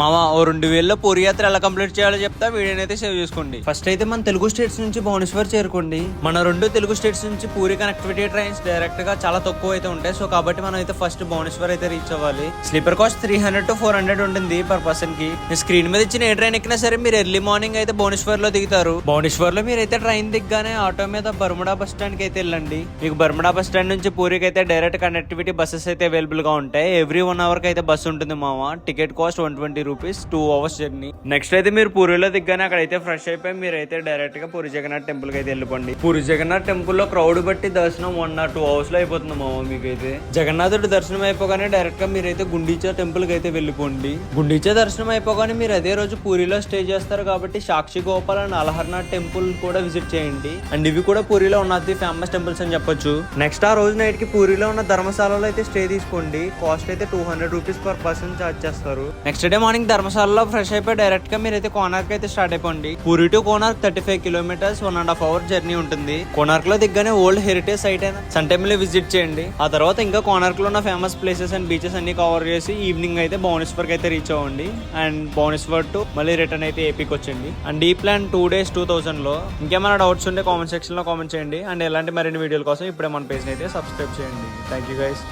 మావా ఓ రెండు వేలలో పూరి యాత్ర ఎలా కంప్లీట్ చేయాలో చెప్తా వీడియోనైతే సేవ్ చేసుకోండి. ఫస్ట్ అయితే మన తెలుగు స్టేట్స్ నుంచి భువనేశ్వర్ చేరుకోండి. మన రెండు తెలుగు స్టేట్స్ నుంచి పూరి కనెక్టివిటీ ట్రైన్స్ డైరెక్ట్గా చాలా తక్కువ అయితే ఉంటాయి. సో కాబట్టి మనం అయితే ఫస్ట్ భువనేశ్వర్ అయితే రీచ్ అవ్వాలి. Sleeper cost three hundred to four hundred ఉంటుంది పర్ పర్సన్కి. స్క్రీన్ మీద ఇచ్చిన ఏ ట్రైన్ ఎక్కినా సరే మీరు ఎర్లీ మార్నింగ్ అయితే భువనేశ్వర్లో దిగుతారు. భువనేశ్వర్లో మీరు అయితే ట్రైన్ దిగ్గానే ఆటో మీద బర్ముడా బస్ స్టాండ్కి అయితే వెళ్ళండి. మీకు బర్ముడా బస్ స్టాండ్ నుంచి పూరికి అయితే డైరెక్ట్ కనెక్టివిటీ బస్సెస్ అయితే అవైలబుల్గా ఉంటాయి. ఎవ్రీ వన్ అవర్కి అయితే బస్ ఉంటుంది మామ. Ticket cost one twenty rupees two hours journey next అయితే మీరు పూరిలో దిగ్గానే అక్కడ అయితే ఫ్రెష్ అయిపోయి మీరు అయితే డైరెక్ట్గా పూరి జగన్నాథ్ టెంపుల్కి అయితే వెళ్ళిపోండి. పూరి జగన్నాథ్ టెంపుల్లో క్రౌడ్ బట్టి దర్శనం వన్ ఆర్ టూ అవర్స్లో అయిపోతుంది మామ మీకైతే. జగన్నాథుడు దర్శనం అయిపోగానే డైరెక్ట్గా మీరైతే గుండీచా టెంపుల్కి అయితే వెళ్ళిపోండి. గుండీచా దర్శనం అయిపోగానే మీరు అదే రోజు పూరిలో స్టే చేస్తారు కాబట్టి సాక్షి గోపాల్ అండ్ అలహర్నాథ్ టెంపుల్ కూడా విజిట్ చేయండి. అండ్ ఇవి కూడా పూరిలో ఉన్న అతి ఫేమస్ టెంపుల్స్ అని చెప్పొచ్చు. నెక్స్ట్ ఆ రోజు నైట్కి పూరిలో ఉన్న ధర్మశాలలో అయితే స్టే తీసుకోండి. కాస్ట్ అయితే two hundred rupees per person charge చేస్తారు. నెక్స్ట్ డే మార్నింగ్ ధర్మశాలలో ఫ్రెష్ అయిపోయి డైరెక్ట్గా మీరు అయితే కోనార్క్ అయితే స్టార్ట్ అయిపోండి. Puri to Konark thirty five kilometres one and half hour journey ఉంటుంది. కోనార్క్లో దిగ్గానే ఓల్డ్ హెరిటేజ్ సైట్ అయిన సన్ టెంపుల్ విజిట్ చేయండి. ఆ తర్వాత ఇంకా కోనార్క్లో ఉన్న ఫేమస్ ప్లేసెస్ అండ్ బీచెస్ అన్ని కవర్ చేసి ఈవినింగ్ అయితే భువనేశ్వర్ అయితే రీచ్ అవ్వండి. అండ్ భువనేశ్వర్ టు మళ్ళీ రిటర్న్ అయితే ఏపీకి వచ్చండి అండ్ ఈ ప్లాన్ టూ డేస్ టూ థౌసండ్లో ఇంకేమైనా డౌట్స్ ఉంటే కామెంట్ సెక్షన్లో కామెంట్ చేయండి. అండ్ ఎలాంటి మరిన్ని వీడియోల కోసం ఇప్పుడే మన పేజ్ అయితే సబ్స్క్రైబ్ చేయండి. Thank you guys